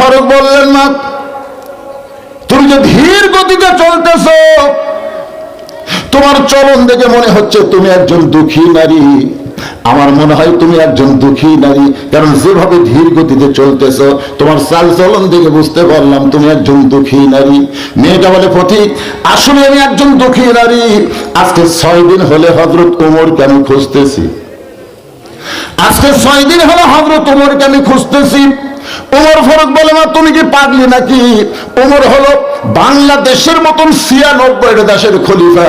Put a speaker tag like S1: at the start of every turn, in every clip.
S1: ফারুক বললেন না তুমি যে ধীর গতিতে চলতেছ, তোমার চলন দেখে মনে হচ্ছে তুমি একজন দুঃখী নারী। আমার মনে হয় তুমি একজন দুঃখী নারী, কারণ যেভাবে ধীর গতিতে চলতেছ, তোমার চাল চলন দেখে বুঝতে পারলাম তুমি একজন দুঃখী নারী। মেয়েটা বলে পথিক আসলে আমি একজন দুঃখী নারী। আজকে ছয় দিন হলে হজরত কোমরকে আমি খুঁজতেছি? আজকে ছয় দিন হলো হজরত উমরকে আমি খুঁজতেছি? উমর ফারুক বলে, মা, তুমি কি পাগলি নাকি? উমর হলো বাংলাদেশের মতন ছিয়ানব্বইটা দেশের খলিফা,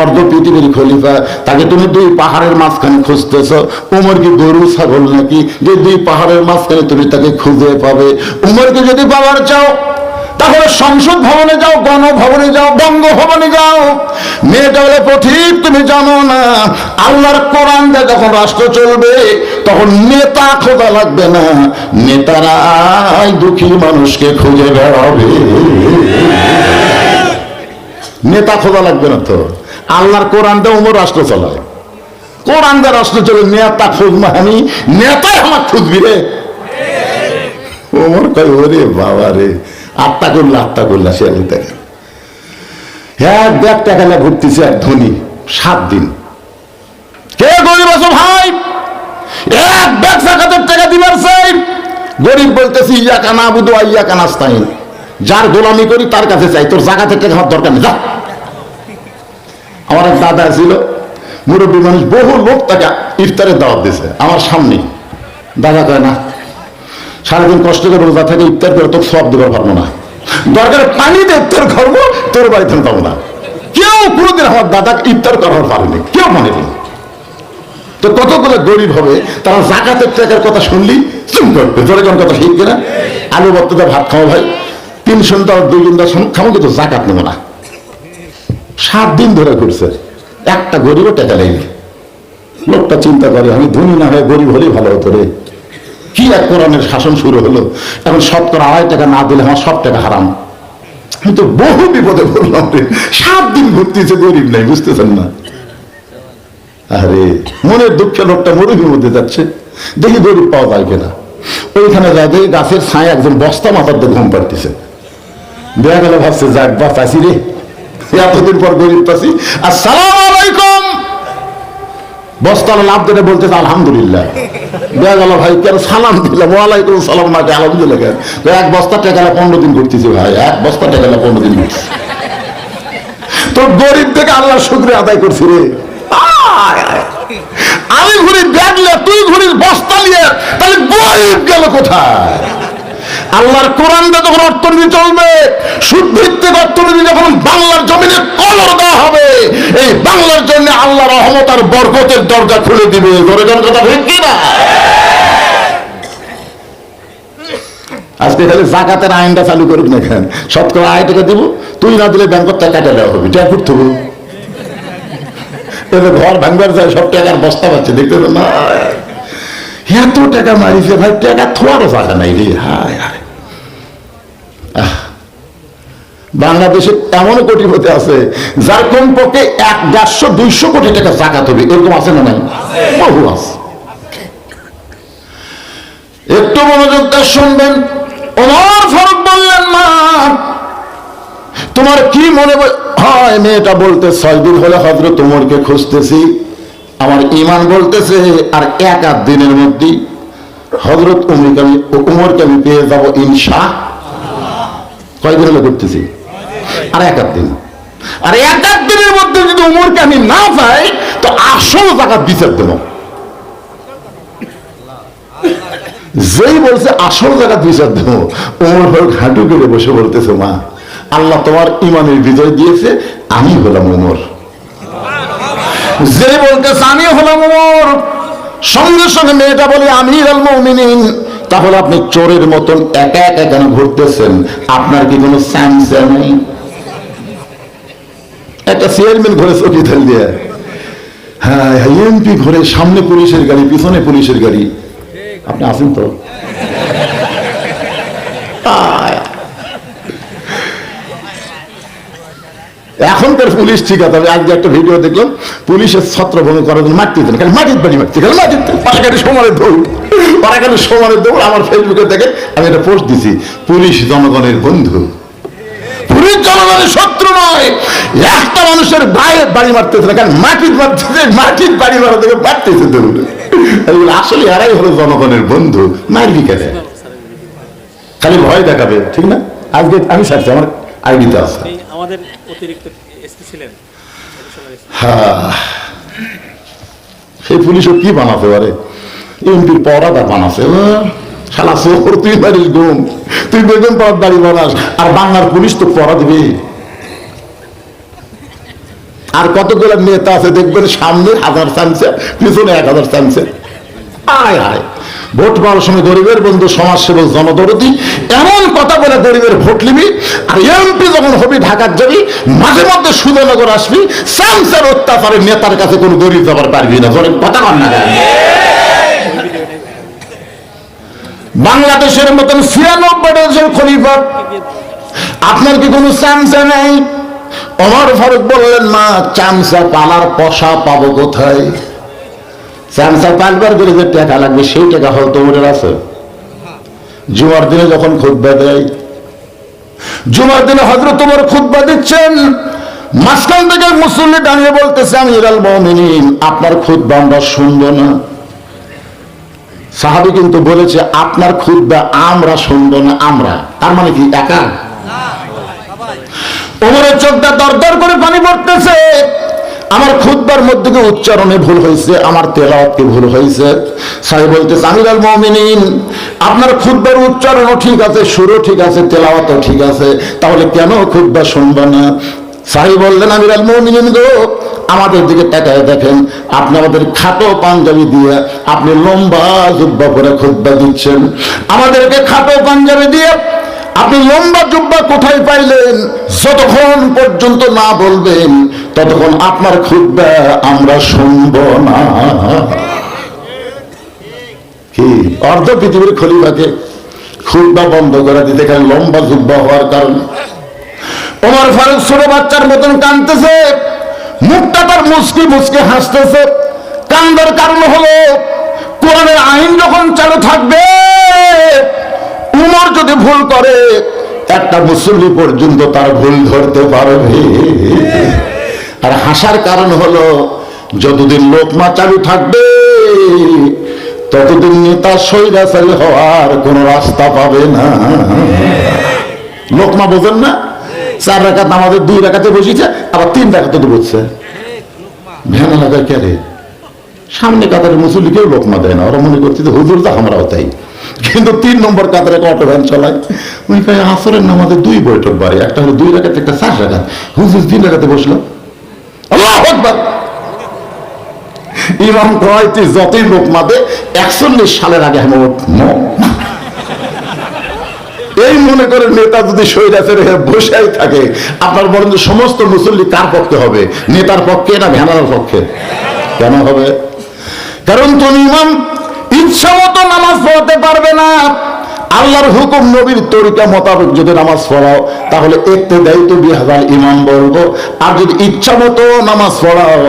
S1: অর্ধ পৃথিবীর খলিফা। তাকে তুমি দুই পাহাড়ের মাঝখানে খুঁজতেছ। উমর কি গরু, ছাগল নাকি? যে দুই পাহাড়ের মাঝখানে তুমি তাকে খুঁজে পাবে। উমরকে যদি পাওয়ার চাও তাহলে সংসদ ভবনে যাও, গণভবনে যাও, বঙ্গভবনে যাও। মেয়েটা বলে পথিক তুমি জানো না, আল্লাহর কোরআন দিয়ে যখন রাষ্ট্র চলবে, তখন নেতা খোঁজা লাগবে না। নেতারাই দুঃখী মানুষকে খুঁজে বেড়াবে। নেতা খোঁজা লাগবে না তো। আল্লাহর কোরআন দিয়ে উমর রাষ্ট্র চলায়। কোরআন রাষ্ট্র চলে, নেতা খুঁজবো আমি নেতাই আমার খুঁজবি রে। ওমর কয়, ওরে বাবা রে আত্মা করলে আত্মা করলে সে আলি দেখেন এক ব্যাগ টাকা না ঘুরতেছে এক ধনী, সাত দিন। কে গরিব আছো ভাই? এক ব্যাগ সাকাতের টাকা দিবার চাই। গরিব বলতেছি ইয়া কানা বুধু ইয়া কানাস্তাইন যার গোলামি করি তার কাছে চাই। তোর জাকাতের টাকা আমার দরকার নেই, যা। আমার এক দাদা ছিল, মুরব্বী মানুষ, বহু লোক তাকে ইফতারের দাওয়াত দিছে, আমার সামনে। দাদা কয়, না সারাদিন কষ্ট করে রোজা থাকে, ইফতার করে, তোর সব দিবার পারব না। দরকার পানি দে তোর ঘরবো তোর বাড়িতে পাবো না। কেউ কোনোদিন আমার দাদা ইফতার করার পারেনি, কেউ মনে নেই তো কতগুলো গরিব হবে, তারা জাকাতের টাকার কথা শুনলি? চুপ করবে তোর কোন কথা ঠিক কিনা? আলু বক্ততা ভাত খাও ভাই। তিন সন্ধ্যা দুই সন্ধ্যা খাব কিন্তু জাকাত নেব না। সাত দিন ধরে ঘুরছে, একটা গরিবও টাকা নেই লোকটা চিন্তা করে, আমি ধনী না হয়ে গরিব হলেই ভালো হতো রে। কি এক কোরআনের শাসন শুরু হলো? এখন শতকরা আড়াই টাকা না দিলে আমার সব টাকা হারাম। আমি তো বহু বিপদে পড়লাম রে। সাত দিন ঘুরতেছে গরিব নাই, বুঝতেছেন না? আরে, মনের দুঃখে লোকটা মরুভূমির মধ্যে যাচ্ছে। দেখি গরিব পাওয়া যায় কিনা। ওইখানে যাবে গাছের ছায় একজন বস্তা মাথার দিয়ে ঘুম পাড়তেছে। দেখা গেল ভাবছে, যাক বা পাইছি রে। এতদিন পর গরিব পাচ্ছি আসসালাম আলাইকুম! বস্তার লাভ ধরে বলতেছে, আলহামদুলিল্লাহ। গেল, ভাই, কেন সালাম দিলাম? ওয়ালাইকুম সালাম না আলহামদুলিল্লাহ? এক বস্তা টেকালে পনেরো দিন ঘুরতেছি, ভাই, এক বস্তা টেকালে পনেরো দিন ঘুরতেছি। তো গরিব থেকে আল্লাহ শুক্রে আদায় করছি রে। আমি ঘুরি ব্যাগ তুই ঘুরিস বস্তা নিয়ে, তাহলে গরিব গেল কোথায়? আল্লাহর কোরআন দিয়ে যখন অর্থনীতি চলবে, সুদভিত্তিক অর্থনীতি যখন বাংলার জমিনে কলর দেওয়া হবে, এই বাংলার জন্য আল্লাহ রহমত আর বরকতের দরজা খুলে দিবে। ধরে কথা ঠিক কি না? আজকে খালি জাকাতের আইনটা চালু করুক না কেন? শতকরা আয় টাকা দিব, তুই না দিলে ব্যাংকর টাকা কাটা দেওয়া হবে, টাকা করতে হবে। ঘর ভাঙবার যায়, সব টাকার বস্তা পাচ্ছে, দেখতে না? এত টাকা মারিছে ভাই টাকা থোয়ারও জায়গা নাই রে। হায় হায়। আহ, বাংলাদেশে এমন কোটিপতি আছে যার কমপক্ষে এক দেড়শো দুইশো কোটি টাকা জাকাত হবে। এরকম আছে না নাই? বহু আছে। একটু মনোযোগ দিয়ে শুনবেন। ওমর ফারুক বললেন মা তোমার কি মনে হয়? মেয়েটা বলতে ছয় হলে হজরত উমরকে খুঁজতেছি। আমার ইমান বলতেছে, আর এক আধ দিনের মধ্যেই হজরত উমরকে আমি উমরকে আমি পেয়ে যাব ইনশা। কয়দিন হলে করতেছি আর এক আধ দিন। আর এক আধ দিনের মধ্যে যদি উমরকে আমি না পাই, তো আসল টাকা বিচার দেবো। যেই বলছে আসল জায়গা বিচার দেবো ওমর ফারুক হাঁটু করে বসে বলতেছে, মা, আল্লাহ তোমার ইমানের বিজয় দিয়েছে, আমি হলাম ওমর যে বলতেছে আমি হলাম ওমর সঙ্গে সঙ্গে মেয়েটা বলে আমি আল মমিনিন, তাহলে আপনি চোরের মতন একা একা কেন ঘুরতেছেন? আপনার কি কোনো সায়েন্স নেই? একটা চেয়ারম্যান ঘরে চকি ঢেল দিয়ে হ্যাঁ এমপি ঘরে সামনে পুলিশের গাড়ি, পিছনে পুলিশের গাড়ি। আপনি আছেন তো? এখনকার পুলিশ ঠিক আছে, আমি আজকে একটা ভিডিও দেখলাম, পুলিশের ছত্রভঙ্গ করার জন্য মারতে দিতেন খালি মাটির বাড়ি মারতে খালি মাটির পাড়াকাটি সমানের দৌড় পাড়াকাটি সমানের দৌড় আমার ফেসবুকে দেখে আমি একটা পোস্ট দিছি, পুলিশ জনগণের বন্ধু। পুলিশ জনগণের শত্রু নয়, একটা মানুষের গায়ে বাড়ি মারতেছে না কারণ মাটির মারতেছে, মাটির বাড়ি মারা থেকে ধরুন এগুলো আসলে এরাই হলো জনগণের বন্ধু, মারবি কেন? খালি ভয় দেখাবে, ঠিক না? আজকে আমি সাথে আমার আইডিতে আছে।
S2: আমাদের অতিরিক্ত এসপি ছিলেন
S1: হ্যাঁ। সেই পুলিশও কি বানাতে পারে এমপির পরাটা বানাছে হ্যাঁ। শালা শহর তুই গুম তুই বেগুন দাড়ি বানাস আর বাংলার পুলিশ তো পড়া দিবে। আর কতগুলো নেতা আছে দেখবেন সামনে হাজার চামচে পিছনে এক হাজার চামচে আয় আয়। ভোট পাওয়ার সময় গরিবের বন্ধু, সমাজসেবক, জনদরদি, এমন কথা বলে গরিবের ভোট নিবি, আর এমপি যখন হবি, ঢাকার যাবি, মাঝে মধ্যে সুদনগর আসবি, স্যামসের অত্যাচারে নেতার কাছে কোনো গরিব যাবার পারবি না। ধরেন কথা কর না বাংলাদেশের মতন ছিয়ানব্বই দেশের খলিফা, আপনার কি কোনো চামচা নেই? অমর ফারুক বললেন, মা চামচা পালার পশা পাবো কোথায়? করে যে টাকা লাগবে সেই টাকা ওদের আছে। জুমার দিনে যখন খুদ্া দেয় জুমার দিনে হজরত তোমার খুদ্া দিচ্ছেন মাঝখান থেকে মুসল্লি দাঁড়িয়ে বলতেছে আমি ইরাল আপনার খুদ্া আমরা শুনব না। সাহাবি কিন্তু বলেছে আপনার খুদ্া আমরা শুনব না আমরা। তার মানে কি একা? ওমরের চোখটা দরদর করে পানি পড়তেছে। আমার খুদ্বার মধ্যে উচ্চারণে ভুল হয়েছে? আমার তেলাওয়াতকে ভুল হয়েছে? সাহেব বলতে আমিরাল মমিনিন, আপনার খুদ্বার উচ্চারণও ঠিক আছে, সুরও ঠিক আছে, তেলাওয়াতও ঠিক আছে, তাহলে কেন খুদ্া শুনবে না? সাহেব বললেন, আমিরাল মমিনিন গো, আমাদের দিকে তাকায় দেখেন, আপনি আমাদের খাটো পাঞ্জাবি দিয়ে আপনি লম্বা জুব্বা করে খুদ্া দিচ্ছেন। আমাদেরকে খাটো পাঞ্জাবি দিয়ে আপনি লম্বা জুব্বা কোথায় পাইলেন? যতক্ষণ পর্যন্ত না বলবেন, ততক্ষণ আপনার খুদ্া আমরা শুনব না। কি? অর্ধ পৃথিবীর খলিফাকে খুদ্া বন্ধ করে দিতে খালি লম্বা জুব্বা হওয়ার কারণে? ওমর ফারুক ছোট বাচ্চার মতন কাঁদতেছে, মুখটা তার মুসকি মুসকি হাসতেছে। কান্দার কারণ হলো, কোরআনের আইন যখন চালু থাকবে উমর যদি ভুল করে, একটা মুসল্লি পর্যন্ত তার ভুল ধরতে পারবে। আর হাসার কারণ হলো, যতদিন লোকমা চালু থাকবে, ততদিন নেতা সৈরাচারী হওয়ার কোন রাস্তা পাবে না। লোকমা বোঝেন না? চার রাখাত আমাদের দুই রাখাতে বসেছে, আবার তিন রাখাতে বসছে। ভ্যান এলাকায় কে সামনে কাতারে মুসল্লিকেও লোকমা দেয় না। ওরা মনে করছে হুজুর তো আমরাও তাই। কিন্তু তিন নম্বর কাতারে অটো ভ্যান চালায়। ওই কাছে আসরের নামাজে দুই বৈঠক বাড়ে, একটা হলো দুই রাখাতে একটা চার রাখাত হুজুর তিন রাখাতে বসল। আল্লাহ ইমাম কয় তুই যতই লোক মাদে? একচল্লিশ সালের আগে এই মনে করে নেতা যদি বসেই থাকে। আপনার বলেন সমস্ত মুসল্লি কার পক্ষে হবে? নেতার পক্ষে না ভ্যানার পক্ষে? কেন হবে? কারণ তুমি ইমাম ইচ্ছা মতো নামাজ পড়তে পারবে না। আল্লাহর হুকুম নবীর তরিকা মোতাবেক যদি নামাজ পড়াও, তাহলে একটু দায়িত্ব বিহাজার ইমাম বলব, আর যদি ইচ্ছা মতো নামাজ পড়াও,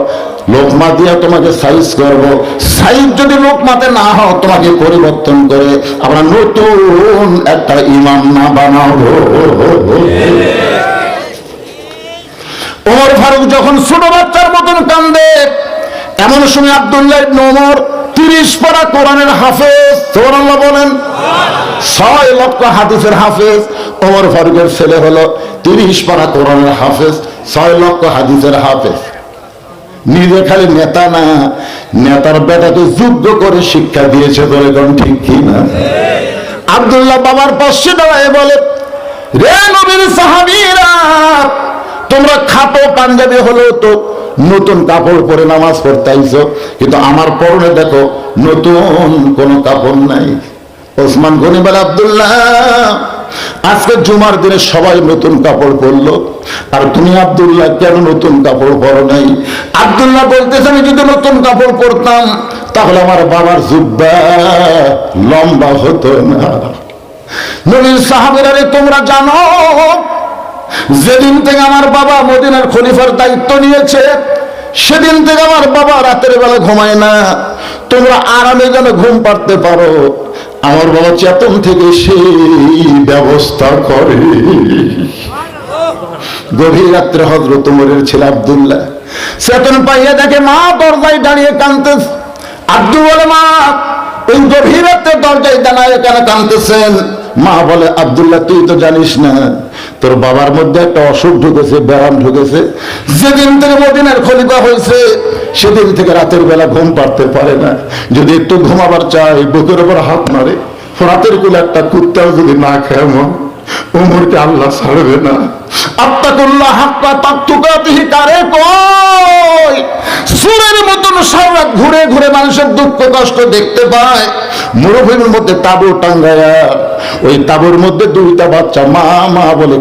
S1: লোকমা দিয়া তোমাকে সাইজ করব। সাইজ যদি লোকমাতে না হও, তোমাকে পরিবর্তন করে আমরা নতুন একটা ইমাম না বানাবো। ওমর ফারুক যখন ছোট বাচ্চার মতন কান্দে, এমন সময় আব্দুল্লাহ ওমর তিরিশ পারা কোরআনের হাফেজ সোরাল্লাহ বলেন। ছয় লক্ষ হাদিসের হাফেজ, ওমর ফারুকের ছেলে হলো তিরিশ পারা কোরআনের হাফেজ, ছয় লক্ষ হাদিসের হাফেজ। নিজে খালি নেতা না, নেতার বেটাকে যোগ্য করে শিক্ষা দিয়েছে বলে কোন ঠিক কি না? আবদুল্লাহ বাবার পাশে দাঁড়ায় বলে, রে নবীর সাহাবীরা, তোমরা খাটো পাঞ্জাবি হলেও তো নতুন কাপড় পরে নামাজ পড়তে কিন্তু আমার পরনে দেখো নতুন কোনো কাপড় নাই। ওসমান গনি বলে, আব্দুল্লাহ, আজকে জুমার দিনে সবাই নতুন কাপড় পরলো। আর তুমি আব্দুল্লাহ, কেন নতুন কাপড় পরো নাই? আব্দুল্লাহ বলতেছে, আমি যদি নতুন কাপড় পরতাম, তাহলে আমার বাবার জুব্বা লম্বা হতো না। নবীর সাহাবেরা রে তোমরা জানো যেদিন থেকে আমার বাবা মদিনার খলিফার দায়িত্ব নিয়েছে, সেদিন থেকে আমার বাবা রাতের বেলা ঘুমায় না। তোমরা আরামে যেন ঘুম পাড়তে পারো। আমার বাবা চেতন থেকে সেই ব্যবস্থা করে। গভীর রাত্রে হজরত উমরের ছেলে আব্দুল্লাহ চেতন পাইয়া দেখে মা দরজায় দাঁড়িয়ে কানতে আব্দুল মা, এই গভীর রাত্রে দরজায় দাঁড়ায় কেন কানতেছেন মা বলে, আবদুল্লাহ, তুই তো জানিস না, তোর বাবার মধ্যে একটা অসুখ ঢুকেছে, ব্যায়াম ঢুকেছে। যেদিন থেকে মদিনার খলিফা হয়েছে, সেদিন থেকে রাতের বেলা ঘুম পারতে পারে না। যদি একটু ঘুমাবার চায়, বুকের উপর হাত মারে। রাতের কুলে একটা কুত্তাও যদি না খায় মন উমরকে আল্লাহ ছাড়বে না। ওই তাবুর মধ্যে দুইটা বাচ্চা মা মা বলে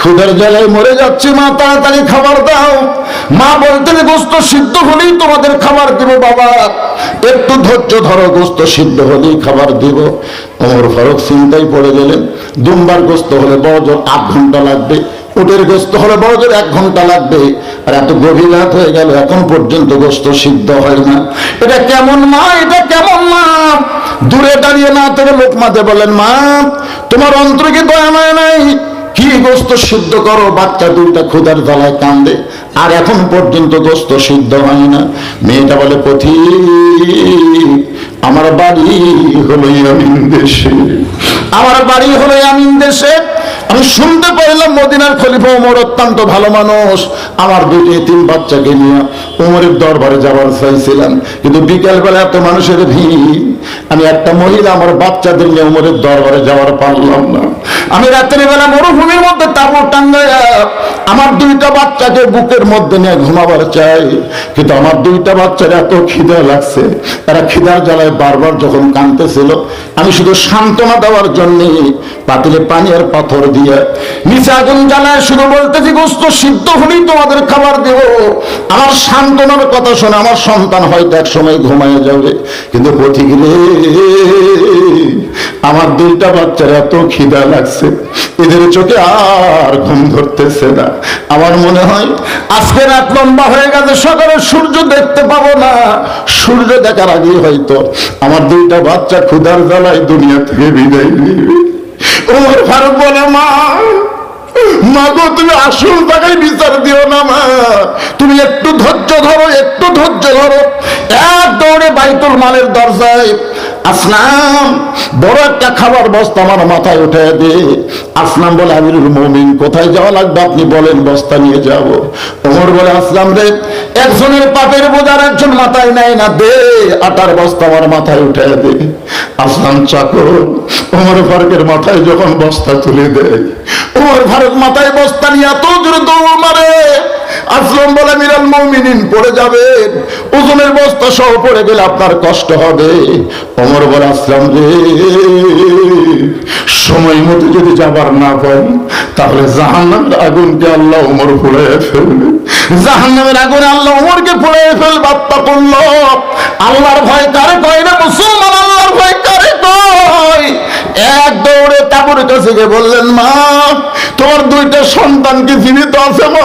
S1: ক্ষুদের মরে যাচ্ছে মা, তাড়াতাড়ি খাবার দাও। মা বলতে গোস্ত সিদ্ধ হলেই তোমাদের খাবার দেবো বাবা। একটু ধৈর্য ধরো, গোস্ত সিদ্ধ হলেই খাবার দিব। অমর ফারুক চিন্তায় পড়ে গেলেন, দুমবার গোস্ত হলে বড়জোর আট ঘণ্টা লাগবে, উটের গোস্ত হলে বড়জোর এক ঘণ্টা লাগবে। আর এত গভীর রাত হয়ে গেল, এখন পর্যন্ত গোস্ত সিদ্ধ হয় না। এটা কেমন মা, এটা কেমন মা? দূরে দাঁড়িয়ে না থেকে লোকমাতে বলেন, মা, তোমার অন্তরে কি দয়া নাই? কি গোস্ত সিদ্ধ করো? বাচ্চা দুইটা ক্ষুদার জ্বালায় কান্দে। আর এখন পর্যন্ত গোস্ত সিদ্ধ হয় না। মেয়েটা বলে পথি আমার বাড়ি হলো ইয়ামিন দেশে। আমার বাড়ি হলো ইয়ামিন দেশে। আমি শুনতে পাইলাম মদিনার খলিফা ওমর অত্যন্ত ভালো মানুষ। আমার দুটি তিন বাচ্চাকে নিয়ে ওমরের দরবারে যাওয়ার চাইছিলাম। কিন্তু বিকেল বেলা এত মানুষের ভিড়। আমি একটা মহিলা, আমার বাচ্চাদের নিয়ে ওমরের দরবারে যাওয়ার পারলাম না। আমি রাত্রি বেলা মরুভূমির মধ্যে তাবু টাঙ্গাইয়া আমার দুইটা বাচ্চাকে বুকের মধ্যে নিয়ে ঘুমাবার চাই। কিন্তু আমার দুইটা বাচ্চার এত খিদে লাগছে। তারা খিদার জ্বালায় বারবার যখন কাঁদতেছিল, আমি শুধু সান্ত্বনা দেওয়ার জন্য তোমাদের খাবার দেব। আমার সান্ত্বনার কথা শুনে, আমার সন্তান হয়তো এক সময় ঘুমায় যাবে। কিন্তু আমার দুইটা বাচ্চার এত খিদা লাগছে, এদের চোখে আর ঘুম ধরতেছে না। আমার মনে হয়, আজকে রাত লম্বা হয়ে গেছে, সকালে সূর্য দেখতে পাবো না। সূর্য দেখার আগেই হয়তো আমার দুইটা বাচ্চা ক্ষুধার জ্বালায় দুনিয়া থেকে বিদায় ওমর ফারুক বলে মা। মা গো তুমি আসল জায়গায় বিচার দিও না মা। তুমি একটু ধৈর্য ধরো, একটু ধৈর্য ধরো। এক দৌড়ে বাইতুল মালের দরজায় আসলাম, বড় একটা খাবার বস্তা আমার মাথায় উঠে দে। আসলাম বলে, আমিরুল মমিন, কোথায় যাওয়া লাগবে? আপনি বলেন, বস্তা নিয়ে যাব। ওমর বলে, আসলাম রে, একজনের পাপের বোঝার একজন মাথায় নেয় না দে, আটার বস্তা আমার মাথায় উঠে দে। আসলাম চাকর, ওমর ফারুকের মাথায় যখন বস্তা তুলে দেয়, ওমর ফারুক মাথায় বস্তা নিয়ে এত দৌড় মারে। আসলাম বলে মিরাল মৌমিনিন, পড়ে যাবেন। ওজনের বস্তা সহ পড়ে গেলে আপনার কষ্ট হবে। ওমর বলে, আসলাম রে। সময় মতো যদি যাবার না পাই, তাহলে জাহান্নামের আগুনকে আল্লাহ ওমর ফুলে ফেলবে। জাহান্নামের আগুনে আল্লাহ ওমরকে ফুলে ফেলবে আত্মা করল। আল্লাহর ভয় কারে কয় না মুসলমান আল্লাহর ভয় কারে কয়? এক দৌড়ে তাবুর কাছে গিয়ে বললেন, মা, তোমার দুইটা সন্তান কি জীবিত আছে মা।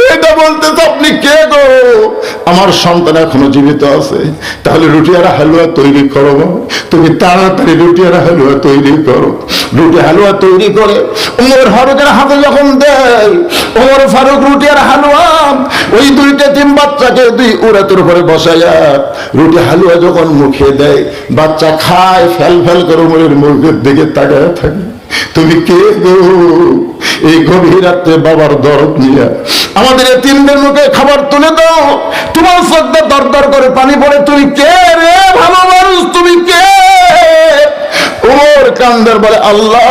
S1: মেয়েটা বলতেছে আপনি কে গো? আমার সন্তান এখনও জীবিত আছে। তাহলে রুটি আর হালুয়া তৈরি করো তুমি তাড়াতাড়ি রুটি আর হালুয়া তৈরি করো। রুটি হালুয়া তৈরি করে ওমর ফারুকের হাতে যখন দেয় ওমর ফারুক রুটি আর হালুয়া, ওই দুইটা তিন বাচ্চাকে দুই উড়াতের উপরে বসাইয়া রুটি হালুয়া যখন মুখে দেয়, বাচ্চা খায়, ফেল ফেল করে ওমরের মুখের দিকে তাকায় থাকে। তুমি কে গো? এই গভীর রাত্রে বাবার দরদ নিয়ে আমাদের এই তিনদের মুখে খাবার তুলে দাও। তোমার শ্রদ্ধা দর করে পানি পড়ে। তুমি কে রে ভালো মানুষ? তুমি কে? ওর কান্দার বলে, আল্লাহ,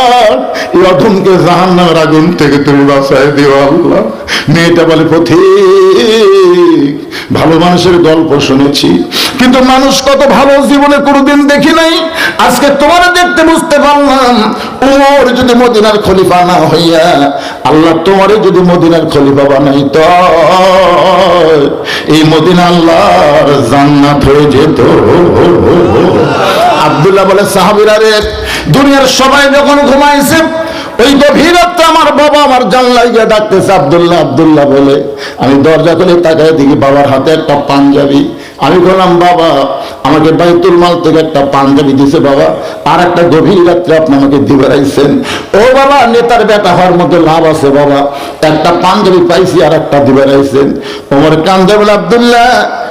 S1: এই অধমকে জাহান্নামের আগুন থেকে তুমি বাসায় দিও, আল্লাহ। মেয়েটা বলে, পথিক, ভালো মানুষের গল্প শুনেছি। কিন্তু মানুষ কত ভালো জীবনে কোনোদিন দেখি নাই। আজকে তোমার দেখতে বুঝতে পারলাম, উমর যদি মদিনার খলিফা না হইয়া, আল্লাহ তোমারে যদি মদিনার খলিফা বানাই তো এই মদিনা আল্লাহর জান্নাত হয়ে যেত। আব্দুল্লাহ বলে, সাহাবিরা রে, দুনিয়ার সবাই যখন ঘুমাইছে ওই গভীর রাত্রে আমার বাবা আমার জানলাই গিয়ে ডাকতেছে, আব্দুল্লাহ আব্দুল্লাহ বলে। আমি দরজা খুলে তাকায় দেখি বাবার হাতে একটা পাঞ্জাবি। আমি বললাম, বাবা, আমাকে বাইতুল মাল থেকে একটা পাঞ্জাবি দিছে বাবা। আর একটা গভীর রাত্রে আপনি আমাকে দিবেরাইছেন। ও বাবা, নেতার বেটা হওয়ার মধ্যে লাভ আছে বাবা। একটা পাঞ্জাবি পাইছি আর একটা দিবেরাইছেন। ওমর কান্দে বলে, আব্দুল্লাহ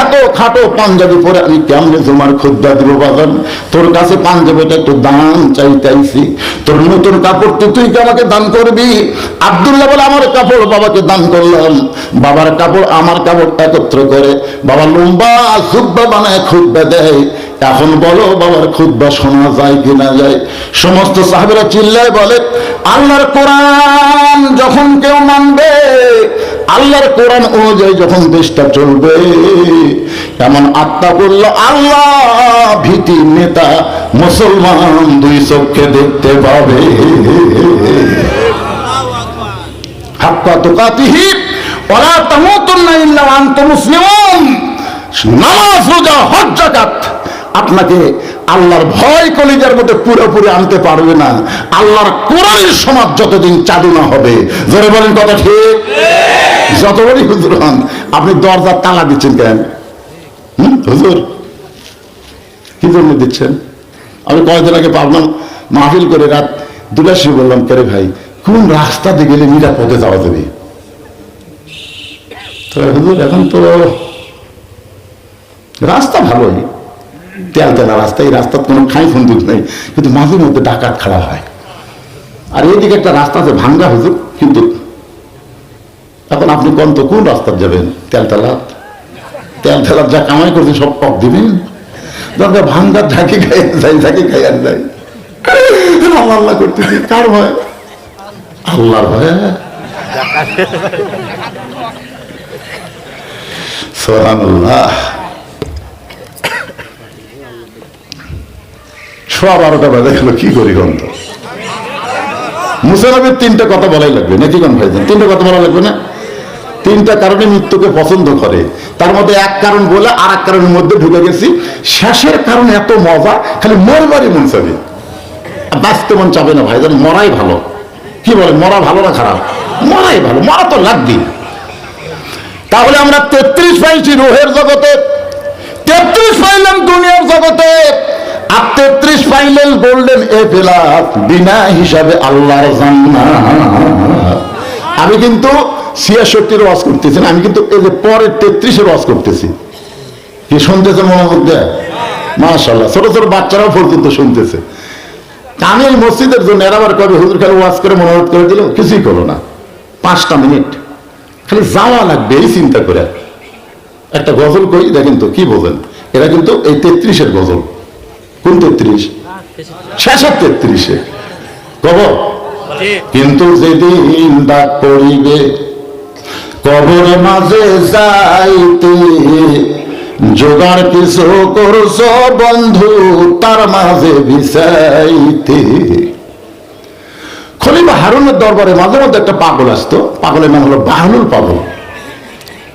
S1: এত খাটো পাঞ্জাবি পরে আমি কেমনে তোমার খুদ্া দিব বাজান? তোর কাছে পাঞ্জাবিটা একটু দান চাইতেছি তোর নতুন কাপড় তুই তুই আমাকে দান করবি? আব্দুল্লাহ বলে, আমার কাপড় বাবাকে দান করলাম। বাবার কাপড়, আমার কাপড় একত্র করে বাবা লম্বা জুব্বা বানায় খুদ্া দেয়। এখন বলো, বাবার খুদ্া শোনা যায় কি না যায়? সমস্ত সাহেবেরা চিল্লায় বলে, আল্লাহর কোরআন যখন কেউ মানবে আল্লাহর কোরআন অনুযায়ী যখন দেশটা চলবে, এমন আত্মা করল আল্লাহ, ভীতি নেতা মুসলমান দুই চোখে দেখতে পাবে। আপনাকে আল্লাহর ভয় কলিজার মধ্যে পুরোপুরি আনতে পারবে না। আল্লাহর কোরআনের সমাজ যতদিন চালু না হবে। জোরে বলেন কথা ঠিক? যত বড়ই হুজুর হন। আপনি দরজার তালা দিচ্ছেন কেন? হুজুর, কি জন্য দিচ্ছেন? আমি কয়েকদিন আগে পাবনাম মাহফিল করে রাত সময় বললাম কেরে ভাই, কোন রাস্তা দিয়ে গেলে নিরাপদে যাওয়া যাবে? হুজুর, এখন তো রাস্তা ভালোই। তেল তেলা রাস্তা এই রাস্তার কোনো খাই ফন্দুক নেই, কিন্তু মাঝে মধ্যে ডাকাত খাড়া হয়। আর এইদিকে একটা রাস্তা আছে ভাঙ্গা হুজুর, কিন্তু এখন আপনি কোন তো কোন রাস্তা যাবেন? তেল তেলা তেল তেলার যা কামাই করছে সব পক দিবেন? দরকার ভাঙ্গার ঝাঁকি খাই যাই ঝাঁকি খাই আর যাই আল্লাহ আল্লাহ করতেছি কার ভয়? আল্লাহর ভয়। সোহানুল্লাহ বারোটা বাজে গেল কি করি গন্ধ। মুসানবের তিনটা কথা বলাই লাগবে, নাকি কোন ভাইজান তিনটা কথা বলা লাগবে না? তিনটা কারণে মৃত্যুকে পছন্দ করে। তার মধ্যে এক কারণ বলে আর এক কারণের মধ্যে ঢুকে গেছি। শেষের কারণ এত মজা, খালি মরবারই মন চাবে বাঁচতে মন চাবে না ভাইজান মরাই ভালো। কি বলে, মরা ভালো না খারাপ? মরাই ভালো, মরা তো লাগবে তাহলে আমরা তেত্রিশ পাইছি রোহের জগতে, তেত্রিশ পাইলাম দুনিয়ার জগতে। তেত্রিশ গোল্ডেন এ বিনা হিসাবে আল্লাহর আমি কিন্তু ছিয়াষট্টির ওয়াজ করতেছি আমি কিন্তু এই যে পরের তেত্রিশের ওয়াজ করতেছি। কি শুনতেছে মনে মধ্যে? মাশাল্লাহ ছোট ছোট বাচ্চারাও পর্যন্ত শুনতেছে। আমি এই মসজিদের জন্য এরা আবার কবে হুজুর খালি ওয়াজ করে মনোরোধ করে দিল? কিছুই করল না। পাঁচটা মিনিট। খালি যাওয়া লাগবে, এই চিন্তা করে। একটা গজল করি, দেখেন তো, কি বলেন এরা কিন্তু এই তেত্রিশের গজল। কোন তেত্রিশ শেষের তেত্রিশে কব কিন্তু যেদিন ডাক পড়িবে কবর মাঝে যাইতে জোগাড় কিছু করছ বন্ধু তার মাঝে বিষাইতে। খলিফা হারুনের দরবারে মাঝে মধ্যে একটা পাগল আসতো পাগলের নাম হলো বাহলুল পাগল।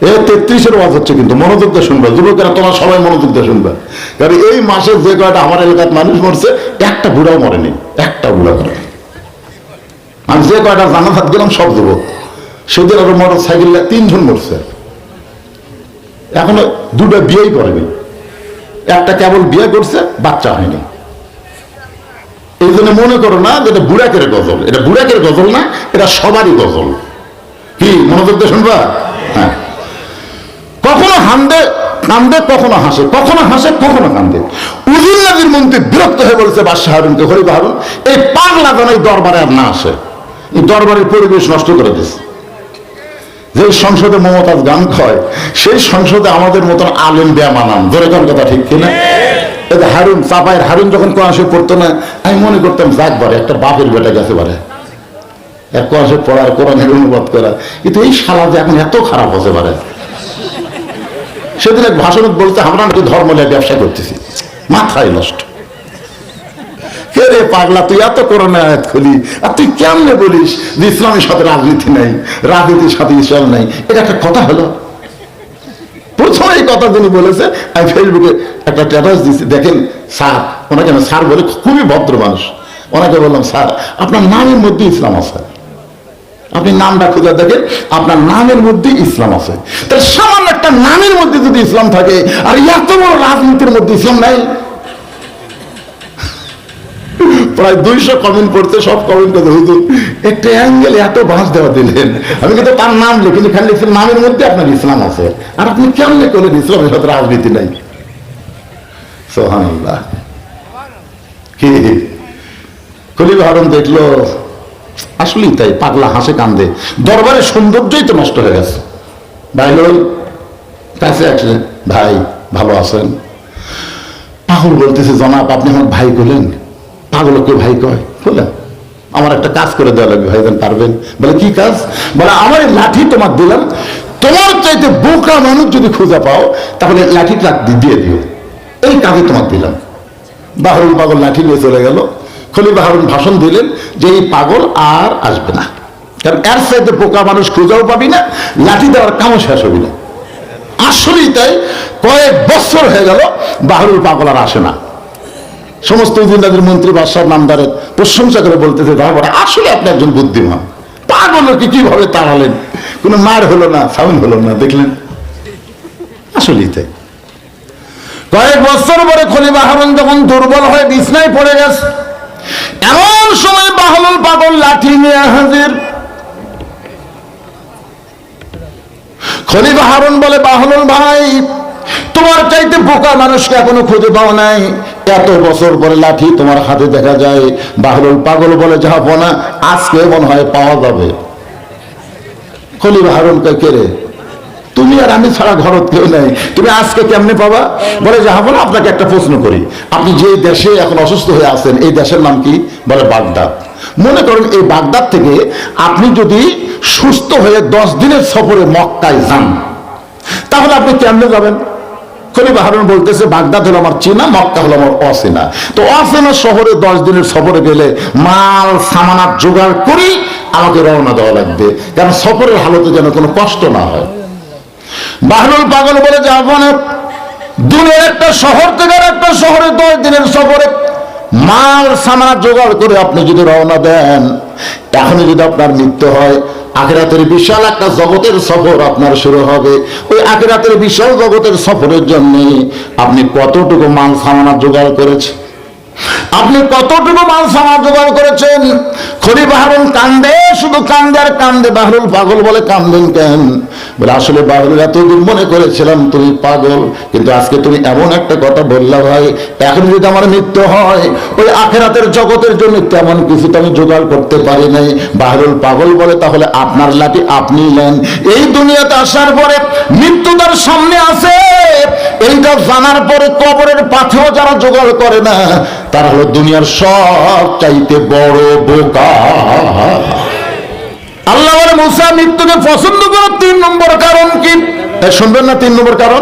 S1: এ তেত্রিশের ওয়াজ হচ্ছে কিন্তু মনোযোগ দিয়ে শুনবে, যুবকেরা তোমার সবাই মনোযোগ দিয়ে শুনবে। কারণ এই মাসে যে কয়টা আমার এলাকার মানুষ মরছে, একটা বুড়াও মরেনি, একটা বুড়া মরেনি আমি যে কয়টা জানাজাত গেলাম সব যুবক। সেদিন আরও মোটর সাইকেল তিনজন মরছে। এখনও দুটো বিয়েই করেনি। একটা কেবল বিয়ে করছে, বাচ্চা হয়নি। এই জন্য মনে করো না যে এটা বুড়াকের গজল। এটা বুড়াকের গজল না, এটা সবারই গজল। কি, মনোযোগ দিয়ে শুনবা? হ্যাঁ। কখনো হান্দে কান্দে কখনো হাসে কখনো হাসে কখনো কান্দে। উজুল নবীর মন্ত্রী বিরক্ত হয়ে বলেছে বাদশাহ হারুনকে হরিবা হারুন এই পাগলা যেন এই দরবারে আর না আসে এই দরবারের পরিবেশ নষ্ট করে দিচ্ছে যে সংসদে মমতাজ গান খয় সেই সংসদে আমাদের মতন আলেম বেয়া মানান ধরে কোন কথা ঠিক কিনা? এই যে হারুন চাপায়ের হারুন যখন কোয়াশে পড়তো না আমি মনে করতাম যাক বারে একটা বাপের বেটা গেছে বারে। এক কোয়াশে পড়ার কোরআনের অনুবাদ করা কিন্তু এই শালা যে এখন এত খারাপ হতে পারে সেদিন এক ভাষণ বলতে আমরা নাকি ধর্ম নিয়ে ব্যবসা করতেছি। মাথায় নষ্ট। কে রে পাগলা, তুই এত করোনা আয়াত খুলি। আর তুই কেমনে বলিস যে ইসলামের সাথে রাজনীতি নাই, রাজনীতির সাথে ইসলাম নাই? এটা একটা কথা হলো। এই কথা তিনি বলেছে, আমি ফেসবুকে একটা স্ট্যাটাস দিচ্ছি দেখেন, স্যার, ওনাকে আমি স্যার বলে খুবই ভদ্র মানুষ। ওনাকে বললাম, স্যার, আপনার নামের মধ্যে ইসলাম আছে। আপনি নামটা খুঁজে দেখেন, আপনার নামের মধ্যে ইসলাম আছে। তাহলে সামান্য একটা নামের মধ্যে যদি ইসলাম থাকে, আর এত বড় রাজনীতির মধ্যে ইসলাম নাই। প্রায় দুইশো কমেন্ট পড়তে সব কমেন্ট করতে হুজুর, একটা অ্যাঙ্গেল এত বাঁশ দেওয়া দিলেন। আমি কিন্তু তার নাম লিখিনি খালি লিখছেন নামের মধ্যে আপনার ইসলাম আছে। আর আপনি কেমনে করলেন ইসলামের সাথে রাজনীতি নাই। সোহানুল্লাহ কি? খলিফা হারুন দেখল, আসলেই তাই, পাগলা হাসে কান্দে। দরবারের সৌন্দর্যই তো নষ্ট হয়ে গেছে। লোক কাছে আসলে ভাই, ভালো আছেন? পাগল বলতেছে, জনাব, আপনি আমার ভাই করলেন পাগলকে ভাই কয় বললেন আমার একটা কাজ করে দেওয়া লাগবে, ভাইজান, পারবেন? বলে, কি কাজ? বলে, আমার লাঠি তোমার দিলাম, তোমার চাইতে বোকা মানুষ যদি খুঁজে পাও, তাহলে লাঠিটা দিয়ে দিও। এই কাজে তোমার দিলাম। বাহরুল পাগল লাঠি নিয়ে চলে গেল। খলি বাহরুল ভাষণ দিলেন যে, এই পাগল আর আসবে না। কারণ এর চাইতে বোকা মানুষ খোঁজাও পাবি না, লাঠি দেওয়ার কামও শেষ হবি না। আসলেই তাই, কয়েক বছর হয়ে গেল বাহরুল পাগল আর আসে না। সমস্ত উজিন্দাদের মন্ত্রী বাদশাহ নামদারের প্রশংসা করে বলতেছে ধর্মরা আসলে আপনি একজন বুদ্ধিমান। পাগলকে কীভাবে তাড়ালেন? কোনো মার হলো না সাউন্ড হলো না, দেখলেন? আসলেই তাই। কয়েক বছর পরে খলি বাহরুন যখন দুর্বল হয়ে বিছনায় পড়ে গেছে, এমন সময় বাহলুল পাগল লাঠি নিয়ে হাজির খলিফা হারুন বলে বাহলুল ভাই, তোমার চাইতে বোকা মানুষকে এখনও খুঁজে পাও নাই। এত বছর পরে লাঠি তোমার হাতে দেখা যায় বাহলুল পাগল বলে যাব না, আজকে মনে হয় পাওয়া যাবে। খলিফা কে রে? তুমি আর আমি ছাড়া ঘরত কেউ নাই। তুমি আজকে কেমনে পাবা? বলে যাব না আপনাকে একটা প্রশ্ন করি। আপনি যে দেশে এখন অসুস্থ হয়ে আছেন, এই দেশের নাম কি? বলে বাগদাদ। মনে করেন এই বাগদাদ থেকে আপনি যদি সুস্থ হয়ে দশ দিনের সফরে মক্কায় যান, তাহলে আপনি কেমনে যাবেন? খলিফা হারুন বলতেছে, বাগদাদ হলো আমার চেনা, মক্কা হলো আমার অচেনা। তো অচেনা শহরে দশ দিনের সফরে গেলে মাল, সামানাত জোগাড় করি আমাকে রওনা দেওয়া লাগবে। কারণ সফরের হালতে যেন কোনো কষ্ট না হয়। বাহরুল পাগল বলে যাব না দূরের একটা শহর থেকে আর একটা শহরে দশ দিনের সফরে মাল সামানা জোগাড় করে আপনি যদি রওনা দেন এখনই যদি আপনার মৃত্যু হয়, আখেরাতের বিশাল একটা জগতের সফর আপনার শুরু হবে। ওই আখেরাতের বিশাল জগতের সফরের জন্য আপনি কতটুকু মাল সামানা জোগাড় করেছেন? আপনি কতটুকু মাল সামার জোগাড় করেছেন? খড়ি বাহারুল কান্দে, শুধু কান্দে আর কান্দে, বাহরুল পাগল বলে কান্দেন কেন? বলে, আসলে বাহরুল এতদিন মনে করেছিলাম তুমি পাগল, কিন্তু আজকে তুমি এমন একটা কথা বললা ভাই, এখন যদি আমার মৃত্যু হয়, ওই আখেরাতের জগতের জন্য তেমন কিছু তো আমি জোগাড় করতে পারি নাই। বাহরুল পাগল বলে, তাহলে আপনার লাঠি আপনি নেন। এই দুনিয়াতে আসার পরে মৃত্যু তার সামনে আছে এইটা জানার পরে কবরের পাথেও যারা জোগাড় করে না, তারা হলো দুনিয়ার সব চাইতে বড় বোকা। আল্লাহ মুসা মৃত্যুকে পছন্দ করার তিন নম্বর কারণ কি? শুনবেন না তিন নম্বর কারণ?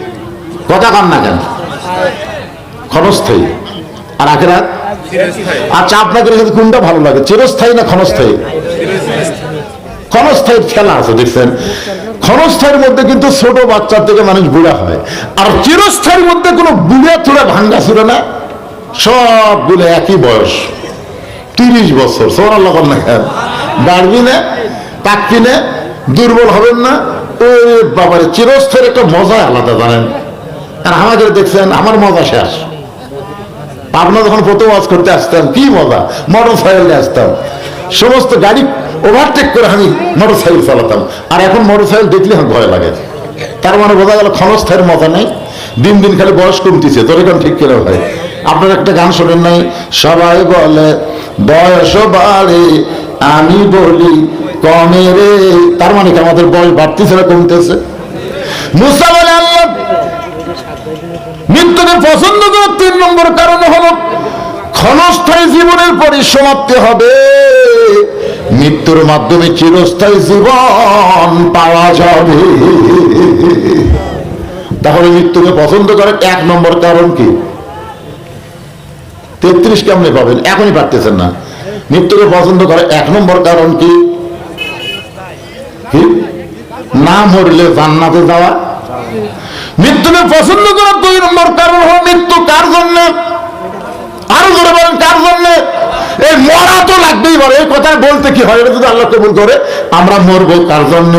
S1: কথা কান না কেন? ক্ষণস্থায়ী। আর আখেরাত? আচ্ছা আপনাদের কাছে কোনটা ভালো লাগে? চিরস্থায়ী না ক্ষণস্থায়ী? ক্ষণস্থায়ীর খেলা আছে, দেখছেন? ক্ষণস্থায়ীর মধ্যে কিন্তু ছোট বাচ্চা থেকে মানুষ বুড়া হয়। আর চিরস্থায়ীর মধ্যে কোনো বুড়া চূড়া, ভাঙ্গা ছিল না? সবগুলো একই বয়স। তিরিশ বছর সোনার লগন না খেয়াল বাড়বি না, পাকবি না, দুর্বল হবেন না। ওই বাবারে, চিরস্থায়ীর একটা মজা আলাদা, জানেন? আর আমাদের দেখছেন, আমার মজা শেষ। পাবনা যখন প্রথম ওয়াজ করতে আসতাম, কি মজা? মোটর সাইকেলে আসতাম। সমস্ত গাড়ি ওভারটেক করে আমি মোটর সাইকেল চালাতাম। আর এখন মোটর সাইকেল দেখলে আমার ভয় লাগে। তার মানে বোঝা গেল ক্ষণস্থায়ের মজা নেই। দিন দিন খালি বয়স কমতিছে। তোর এখন ঠিক কেন ভাই? আপনার একটা গান শোনেন নাই? সবাই বলে, বয়স বাড়ে, আমি বলি, কমে রে। তার মানে কি আমাদের বয়স বাড়তিছে না কমতেছে? মুসা বলে মৃত্যুকে পছন্দ করার তিন নম্বর কারণ হলো, ক্ষণস্থায়ী জীবনের পরিসমাপ্তি হবে। মৃত্যুর মাধ্যমে চিরস্থায়ী জীবন পাওয়া যাবে। তাহলে মৃত্যুকে পছন্দ করার এক নম্বর কারণ কি? তেত্রিশ কেমনে পাবেন? এখনই পারতেছেন না। মৃত্যুকে পছন্দ করার এক নম্বর কারণ কি? না মরলে জান্নাতে যাওয়া? মৃত্যুকে পছন্দ করার দুই নম্বর কারণ হলো মৃত্যু কার জন্য? আরও জোরে বলেন, কার জন্য? এই মরা তো লাগবেই বলে, এই কথা বলতে কি হয়? যদি আল্লাহ কবুল করে, আমরা মরবো কার জন্য?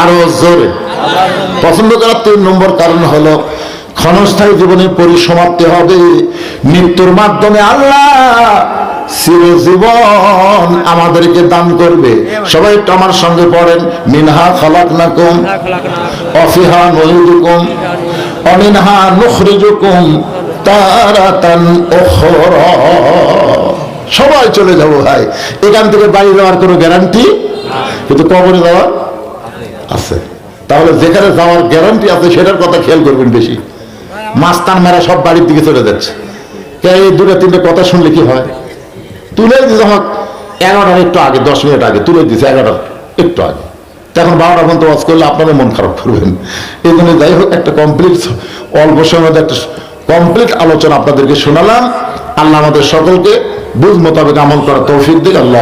S1: আরও জোরে। পছন্দ করার তিন নম্বর কারণ হলো, ক্ষণস্থায়ী জীবনে পরিসমাপ্তি হবে। মৃত্যুর মাধ্যমে আল্লাহ চিরজীবন আমাদেরকে দান করবে। সবাই একটু আমার সঙ্গে পড়েন। মিনহা খালাক নাকুম অফিহা নহিদুকুম অমিনহা নুখরিজুকুম তারাতান উখরা। সবাই চলে যাব ভাই। এখান থেকে বাড়ি যাওয়ার কোনো গ্যারান্টি কিন্তু কবরে যাওয়ার আছে। তাহলে যেখানে যাওয়ার গ্যারান্টি আছে, সেটার কথা খেয়াল করবেন বেশি। মাস্তান মেরা সব বাড়ির দিকে চলে যাচ্ছে। এই দুটো তিনটে কথা শুনলে কি হয়? তুলে দিতে আমাকে এগারোটার একটু আগে, দশ মিনিট আগে, তুলে দিতে এগারোটার একটু আগে। এখন বারোটা পর্যন্ত ওয়াজ করলে আপনাদের মন খারাপ করবেন। এই জন্য যাই হোক, একটা কমপ্লিট অল্প সময় মধ্যে একটা কমপ্লিট আলোচনা আপনাদেরকে শোনালাম। আল্লাহ আমাদের সকলকে বুঝ মোতাবেক আমল করার তৌফিক দিক। আল্লাহ